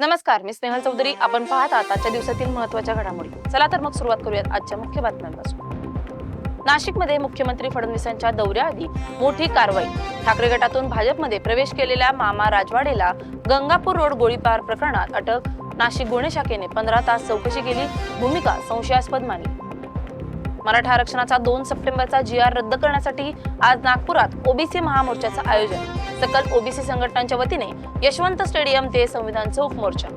नमस्कार मी स्नेहल चौधरी. आपण पाहत आहात आजच्या दिवसातील महत्त्वाच्या घडामोडी. चला तर मग सुरुवात करूयात आजच्या मुख्य बातम्यांपासून. नाशिकमध्ये मुख्यमंत्री फडणवीसांच्या दौऱ्याआधी मोठी कारवाई. ठाकरे गटातून भाजपमध्ये प्रवेश केलेल्या मामा राजवाडेला गंगापूर रोड गोळीबार प्रकरणात अटक. नाशिक गुन्हे शाखेने पंधरा तास चौकशी केली. भूमिका संशयास्पद मानली. मराठा आरक्षणाचा दोन सप्टेंबरचा जी आर रद्द करण्यासाठी आज नागपुरात ओबीसी महामोर्चाचं आयोजन. सकल ओबीसी संघटनांच्या वतीने यशवंत स्टेडियम ते संविधान चौक मोर्चा.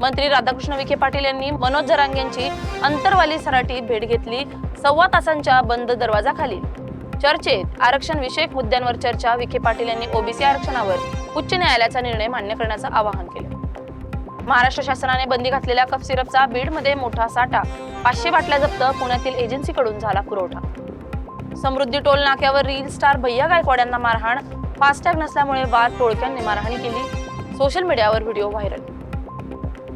मंत्री राधाकृष्ण विखे पाटील यांनी मनोज जरांग यांची अंतरवाली सराटीत भेट घेतली सव्वा तासांच्या बंद दरवाजाखाली. चर्चेत आरक्षण विषयक मुद्द्यांवर चर्चा विखे पाटील यांनी ओबीसी आरक्षणावर उच्च न्यायालयाचा निर्णय मान्य करण्याचं आवाहन केलं. महाराष्ट्र शासनाने बंदी घातलेल्या कफ सिरपचा बीडमध्ये मोठा साठा. पाचशे बाटल्या जप्त पुण्यातील एजन्सीकडून झाला पुरवठा. समृद्धी टोल नाक्यावर रील स्टार भैया गायकवाड यांना मारहाण. फास्टॅग नसल्यामुळे वाद टोळक्यांनी मारहाणी केली. सोशल मीडियावर व्हिडिओ व्हायरल.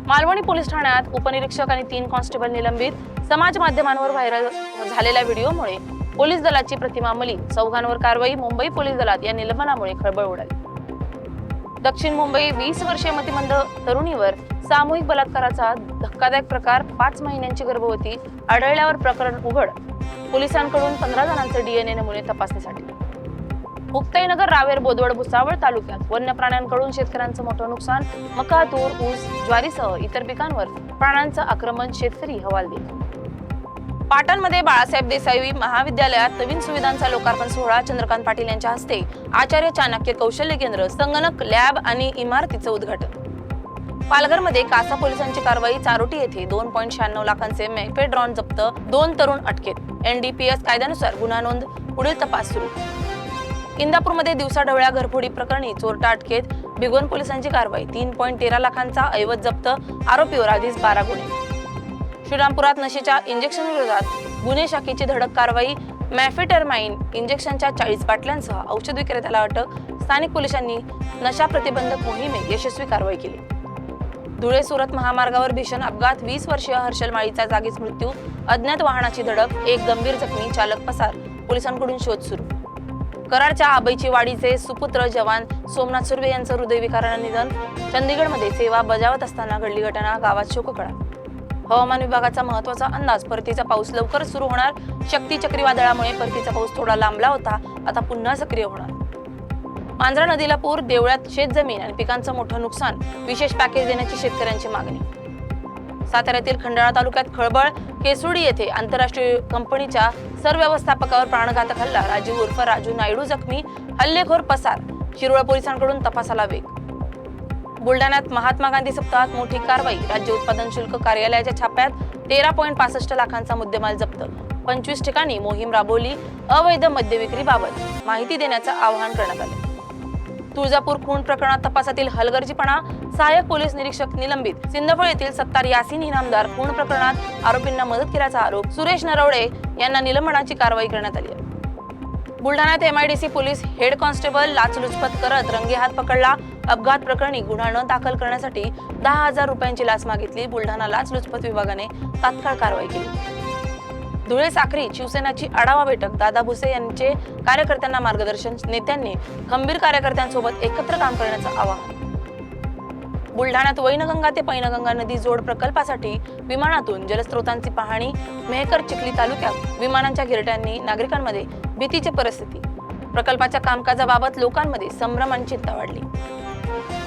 मालवणी पोलीस ठाण्यात उपनिरीक्षक आणि तीन कॉन्स्टेबल निलंबित. समाज माध्यमांवर व्हायरल झालेल्या व्हिडिओमुळे पोलीस दलाची प्रतिमा मली चौघांवर कारवाई मुंबई पोलीस दलात या निलंबनामुळे खळबळ उडाली. दक्षिण मुंबई वीस वर्षीय मतिमंद तरुणीवर सामूहिक बलात्काराचा धक्कादायक प्रकार. पाच महिन्यांची गर्भवती आढळल्यावर प्रकरण उघड. पोलिसांकडून पंधरा जणांचे डीएनए नमुने तपासणीसाठी. मुक्ताईनगर रावेर बोदवड भुसावळ तालुक्यात वन्य प्राण्यांकडून शेतकऱ्यांचं मोठं नुकसान मका तूर ऊस ज्वारीसह इतर पिकांवर प्राण्यांचं आक्रमण शेतकरी हवालदिल पाटणमध्ये बाळासाहेब देसाई महाविद्यालयात नवीन सुविधांचा लोकार्पण सोहळा चंद्रकांत पाटील यांच्या हस्ते आचार्य चाणक्य कौशल्य केंद्र संगणक लॅब आणि इमारतीचं उद्घाटन. पालघरमध्ये कासा पोलिसांची कारवाई चारोटी येथे दोन पॉईंट शहाण्णव लाखांचे मेफेड्रॉन जप्त दोन तरुण अटकेत. एनडीपीएस कायद्यानुसार गुन्हा नोंद पुढील तपास सुरू. इंदापूरमध्ये दिवसाढवळ्या घरफोडी प्रकरणी चोरटा अटकेत. भिगवण पोलिसांची कारवाई तीन पॉईंट तेरा लाखांचा ऐवज जप्त आरोपीवर आधीच बारा गुन्हे. श्रीरामपुरात नशेच्या इंजेक्शन विरोधात गुन्हे शाखेची धडक कारवाई मॅफेटरमाइन इंजेक्शनच्या चाळीस बाटल्यांसह औषध विक्रेत्याला अटक स्थानिक पोलिसांनी नशा प्रतिबंधक मोहिमेत यशस्वी कारवाई केली. धुळे सुरत महामार्गावर भीषण अपघात वीस वर्षीय हर्षल माळीचा जागीच मृत्यू अज्ञात वाहनाची धडक एक गंभीर जखमी चालक पसार पोलिसांकडून शोध सुरू. कराडच्या आबईची वाडीचे सुपुत्र जवान सोमनाथ सुर्वे यांचं हृदयविकारानं निधन चंदीगडमध्ये सेवा बजावत असताना घडली घटना गावात शोककळा. हवामान विभागाचा महत्त्वाचा अंदाज. परतीचा पाऊस लवकर सुरू होणार. शक्ती चक्रीवादळामुळे परतीचा पाऊस थोडा लांबला होता. आता पुन्हा सक्रिय होणार. मांजरा नदीला पूर देवळात शेतजमीन आणि पिकांचं मोठं नुकसान. विशेष पॅकेज देण्याची शेतकऱ्यांची मागणी. साताऱ्यातील खंडाळा तालुक्यात खळबळ. केसुडी येथे आंतरराष्ट्रीय कंपनीच्या सरव्यवस्थापकावर प्राणघातक हल्ला. राजीव उर्फ राजू नायडू जखमी. हल्लेखोर पसार. शिरोळ पोलिसांकडून तपासाला वेग. बुलढाण्यात महात्मा गांधी सप्ताहात मोठी कारवाई. राज्य उत्पादन शुल्क कार्यालयाच्या छाप्यात तेरा पॉईंट पासष्ट लाखांचा मुद्देमाल जप्त. पंचवीस ठिकाणी मोहीम राबवली अवैध मद्य विक्रीबाबत माहिती देण्याचं आवाहन करण्यात आले. तुळजापूर खून प्रकरणात तपासातील हलगर्जीपणा सहाय्यक पोलीस निरीक्षक निलंबित. सिंदफळ येथील सत्तार यासिन इनामदार खून प्रकरणात आरोपींना मदत केल्याचा आरोप सुरेश नरवडे यांना निलंबनाची कारवाई करण्यात आली आहे. बुलढाण्यात एमआयडीसी पोलीस हेड कॉन्स्टेबल लाचलुचपत करत रंगेहात पकडला. अपघात प्रकरणी गुन्हा न दाखल करण्यासाठी दहा हजार रुपयांची लाच मागितली. बुलढाणा लाचलुचपत विभागाने तात्काळ कारवाई केली. धुळे साखरी शिवसेनाची आढावा बैठक. दादा भुसे यांचे कार्यकर्त्यांना मार्गदर्शन. नेत्यांनी खंबीर कार्यकर्त्यांसोबत एकत्र काम करण्याचं आवाहन. बुलढाण्यात वैनगंगा ते पैनगंगा नदी जोड प्रकल्पासाठी विमानातून जलस्रोतांची पाहणी मेहकर चिखली तालुक्यात विमानांच्या गिरट्यांनी नागरिकांमध्ये भीतीची परिस्थिती. प्रकल्पाच्या कामकाजाबाबत लोकांमध्ये संभ्रम आणि चिंता वाढली.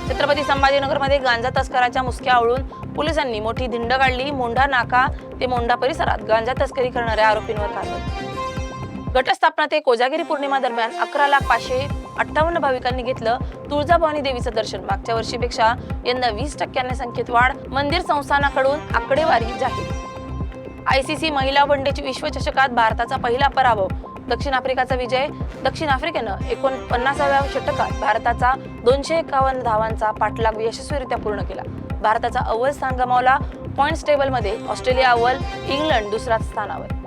छत्रपती संभाजीनगरमध्ये गांजा तस्कराच्या मुसक्या आवळून पोलिसांनी मोठी धिंड काढली मोंढा नाका ते मोंढा परिसरात गांजा तस्करी करणाऱ्या आरोपींवर कारवाई. घटस्थापना ते कोजागिरी पौर्णिमा दरम्यान अकरा लाख पाचशे अठ्ठावन्न भाविकांनी घेतलं तुळजाभवानी देवीचं दर्शन. मागच्या वर्षीपेक्षा यंदा वीस टक्क्यांनी संख्येत वाढ मंदिर संस्थानाकडून आकडेवारी जाहीर. आयसीसी महिला वनडेच्या विश्वचषकात भारताचा पहिला पराभव. दक्षिण आफ्रिकाचा विजय. दक्षिण आफ्रिकेनं एकोणपन्नासाव्या षटकात भारताचा दोनशे एकावन्न धावांचा पाठलाग यशस्वीरित्या पूर्ण केला. भारताचा अव्वल स्थान गमावला. पॉईंट्स टेबलमध्ये ऑस्ट्रेलिया अव्वल इंग्लंड दुसऱ्या स्थानावर.